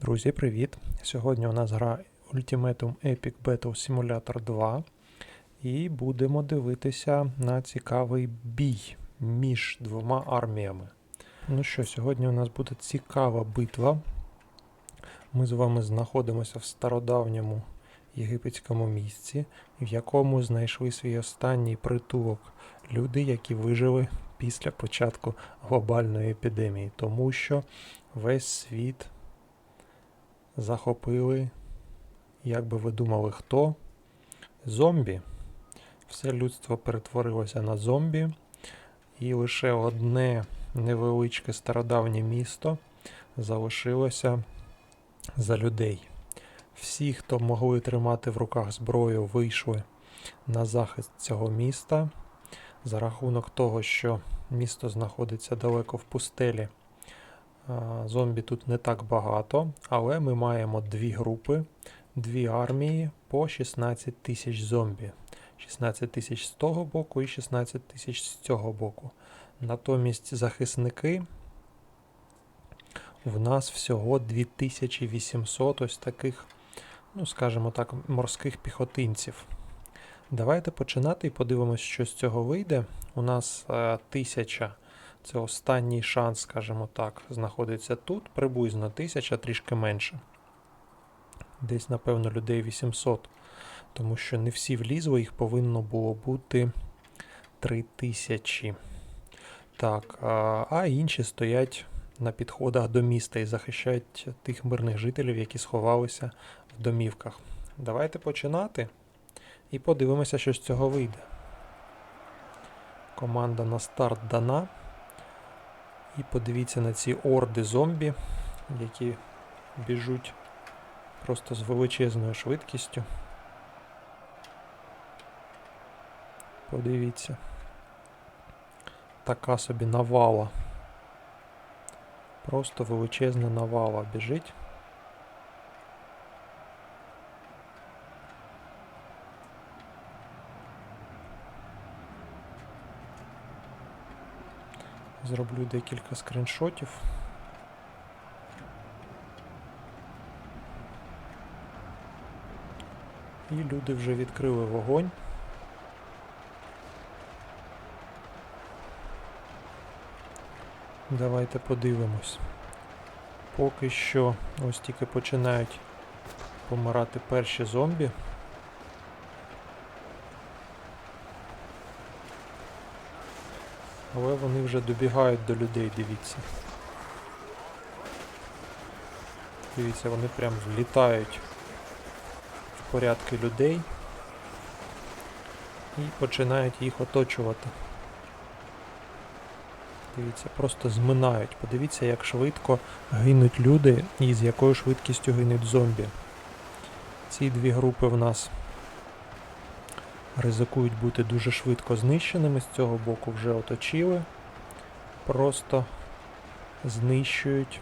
Друзі, привіт! Сьогодні у нас гра Ultimatum Epic Battle Simulator 2. І будемо дивитися на цікавий бій між двома арміями. Ну що, сьогодні у нас буде цікава битва. Ми з вами знаходимося в стародавньому єгипетському місці, в якому знайшли свій останній притулок люди, які вижили після початку глобальної епідемії, тому що весь світ захопили, як би ви думали, хто? Зомбі. Все людство перетворилося на зомбі, і лише одне невеличке стародавнє місто залишилося за людей. Всі, хто могли тримати в руках зброю, вийшли на захист цього міста. За рахунок того, що місто знаходиться далеко в пустелі, Зомбі тут не так багато, але ми маємо дві групи, дві армії по 16 тисяч зомбі. 16 тисяч з того боку і 16 тисяч з цього боку. Натомість захисники в нас всього 2800 ось таких, ну скажімо так, морських піхотинців. Давайте починати і подивимось, що з цього вийде. У нас е, тисяча це останній шанс, скажімо так, знаходиться тут. Приблизно тисяча, трішки менше. Десь, напевно, людей 800. Тому що не всі влізли, їх повинно було бути 3000. Так, а інші стоять на підходах до міста і захищають тих мирних жителів, які сховалися в домівках. Давайте починати і подивимося, що з цього вийде. Команда на старт дана. І подивіться на ці орди зомбі, які біжуть просто з величезною швидкістю. Подивіться. Така собі навала. Просто величезна навала біжить. Зроблю декілька скріншотів. І люди вже відкрили вогонь. Давайте подивимось. Поки що ось тільки починають помирати перші зомбі. Але вони вже добігають до людей, дивіться. Дивіться, вони прям влітають в порядки людей і починають їх оточувати. Дивіться, просто зминають. Подивіться, як швидко гинуть люди і з якою швидкістю гинуть зомбі. Ці дві групи в нас ризикують бути дуже швидко знищеними. З цього боку вже оточили. Просто знищують.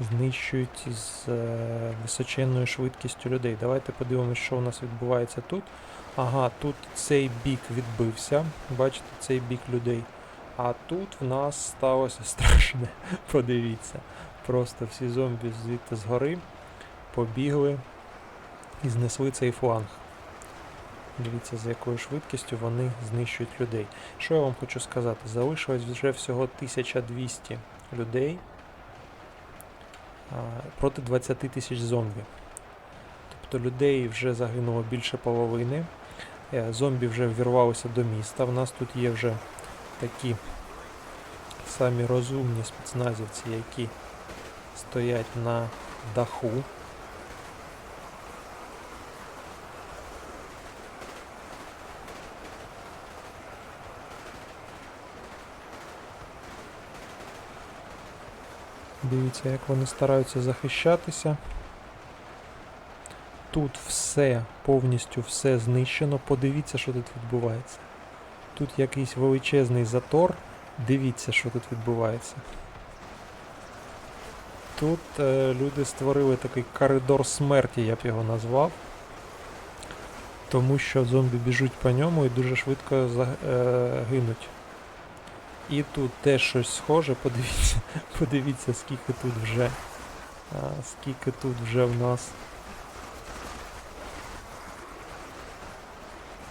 Знищують з е, височенною швидкістю людей. Давайте подивимося, що у нас відбувається тут. Ага, тут цей бік відбився. Бачите, цей бік людей. А тут в нас сталося страшне. Подивіться. Просто всі зомбі звідти згори побігли і знесли цей фланг. Дивіться, з якою швидкістю вони знищують людей. Що я вам хочу сказати? Залишилось вже всього 1200 людей проти 20 тисяч зомбі. Тобто людей вже загинуло більше половини. Е, Зомбі вже ввірвалися до міста. В нас тут є вже такі самі розумні спецназівці, які стоять на даху. Дивіться, як вони стараються захищатися. Тут все, повністю все знищено. Подивіться, що тут відбувається. Тут якийсь величезний затор. Дивіться, що тут відбувається. Тут е, люди створили такий коридор смерті, я б його назвав. Тому що зомбі біжуть по ньому і дуже швидко за, е. І тут теж щось схоже, подивіться, подивіться, скільки тут вже А, скільки тут вже в нас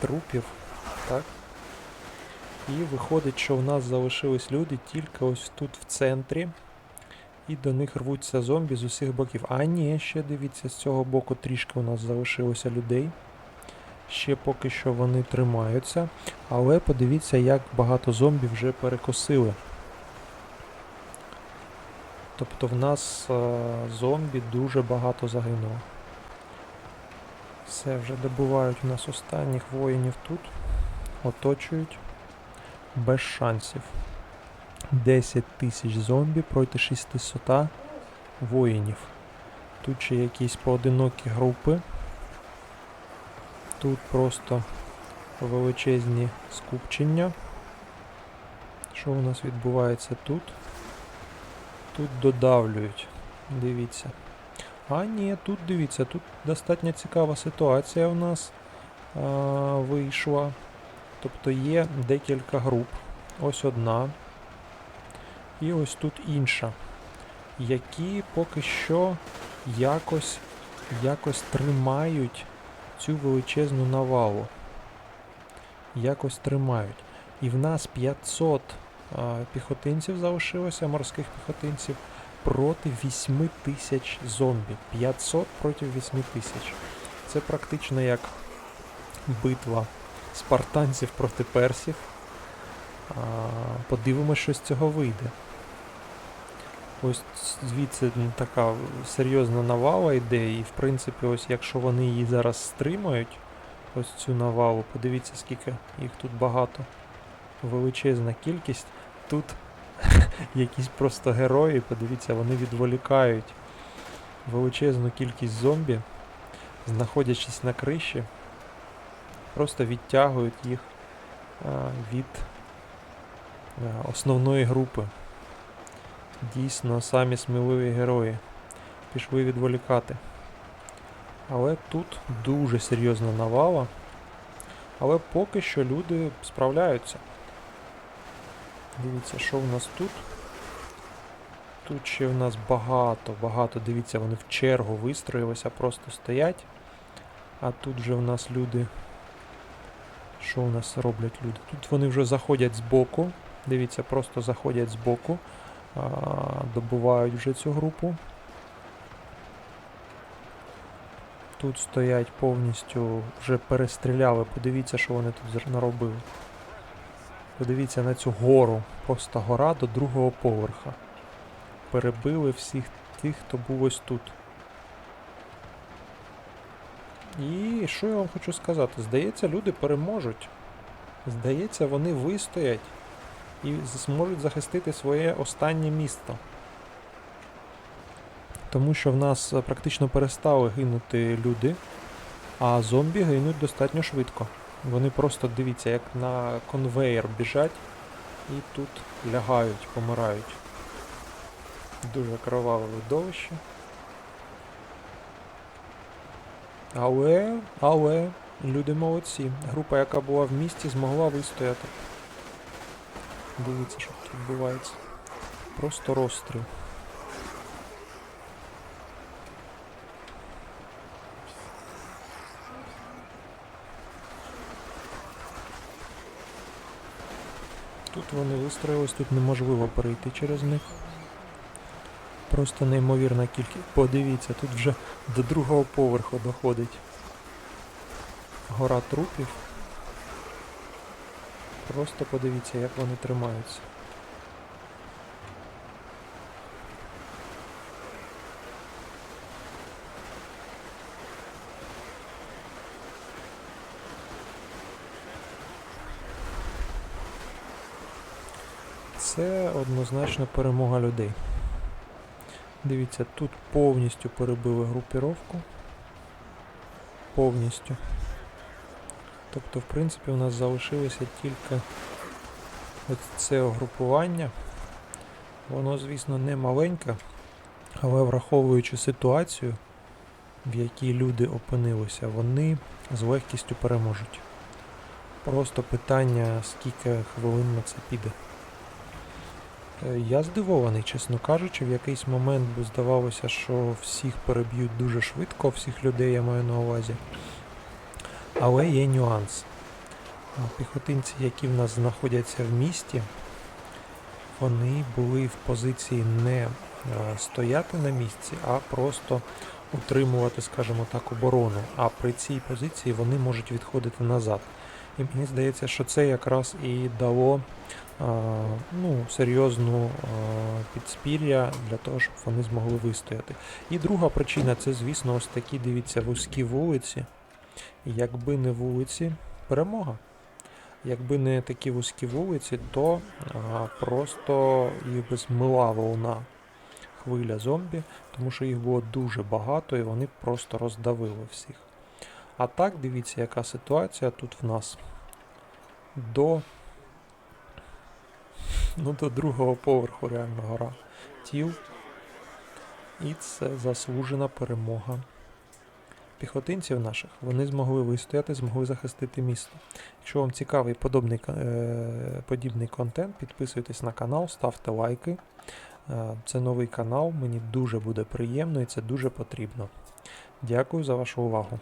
трупів, так? І виходить, що в нас залишились люди тільки ось тут в центрі. І до них рвуться зомбі з усіх боків. А ні, ще дивіться, з цього боку трішки у нас залишилося людей. Ще поки що вони тримаються. Але подивіться, як багато зомбі вже перекосили. Тобто в нас е, зомбі дуже багато загинуло. Все, вже добувають у нас останніх воїнів тут. Оточують. Без шансів. 10 тисяч зомбі проти 600 воїнів. Тут ще якісь поодинокі групи. Тут просто величезні скупчення. Що у нас відбувається тут? Тут додавлюють. Дивіться. А ні, тут дивіться, тут достатньо цікава ситуація у нас а, вийшла. Тобто є декілька груп. Ось одна. І ось тут інша. Які поки що якось, якось тримають цю величезну навалу. Якось тримають. І в нас 500 а, піхотинців залишилося, морських піхотинців, проти 8 тисяч зомбі. 500 проти 8 тисяч. Це практично як битва спартанців проти персів. А, подивимось, що з цього вийде. Ось звідси така серйозна навала йде, і в принципі, ось якщо вони її зараз стримають, ось цю навалу, подивіться, скільки їх тут багато. Величезна кількість. Тут якісь просто герої, подивіться, вони відволікають величезну кількість зомбі, знаходячись на криші, просто відтягують їх а, від а, основної групи. Дійсно, самі сміливі герої пішли відволікати. Але тут дуже серйозна навала. Але поки що люди справляються. Дивіться, що в нас тут. Тут ще в нас багато, багато, дивіться, вони в чергу вистроїлися, просто стоять. А тут вже в нас люди. Що у нас роблять люди? Тут вони вже заходять збоку. Дивіться, просто заходять збоку. А, добувають вже цю групу. Тут стоять повністю, вже перестріляли. Подивіться, що вони тут наробили. Подивіться на цю гору. Просто гора до другого поверха. Перебили всіх тих, хто був ось тут. І що я вам хочу сказати? Здається, люди переможуть. Здається, вони вистоять і зможуть захистити своє останнє місто. Тому що в нас е, практично перестали гинути люди, а зомбі гинуть достатньо швидко. Вони просто дивіться, як на конвейер біжать і тут лягають, помирають. Дуже кроваве видовище. Але, але, люди молодці. Група, яка була в місті, змогла вистояти. Дивіться, що тут відбувається. Просто розстріл. Тут вони вистроїлись, тут неможливо перейти через них. Просто неймовірна кількість. Подивіться, тут вже до другого поверху доходить. Гора трупів. Просто подивіться, як вони тримаються. Це однозначно перемога людей. Дивіться, тут повністю перебили групіровку. Повністю. Тобто, в принципі, у нас залишилося тільки ось це угрупування. Воно, звісно, не маленьке, але враховуючи ситуацію, в якій люди опинилися, вони з легкістю переможуть. Просто питання, скільки хвилин на це піде. Е, Я здивований, чесно кажучи, в якийсь момент би здавалося, що всіх переб'ють дуже швидко, всіх людей я маю на увазі. Але є нюанс. Піхотинці, які в нас знаходяться в місті, вони були в позиції не е, стояти на місці, а просто утримувати, скажімо так, оборону. А при цій позиції вони можуть відходити назад. І мені здається, що це якраз і дало ну, серйозну підспір'я для того, щоб вони змогли вистояти. І друга причина це, звісно, ось такі, дивіться, вузькі вулиці. Якби не вулиці, перемога. Якби не такі вузькі вулиці, то а, просто їх би змила волна хвиля зомбі, тому що їх було дуже багато і вони просто роздавили всіх. А так, дивіться, яка ситуація тут в нас. До, ну, до другого поверху реально гора тіл. І це заслужена перемога піхотинців наших. Вони змогли вистояти, змогли захистити місто. Якщо вам цікавий подобний, е, подібний контент, підписуйтесь на канал, ставте лайки. Е, Це новий канал, мені дуже буде приємно і це дуже потрібно. Дякую за вашу увагу.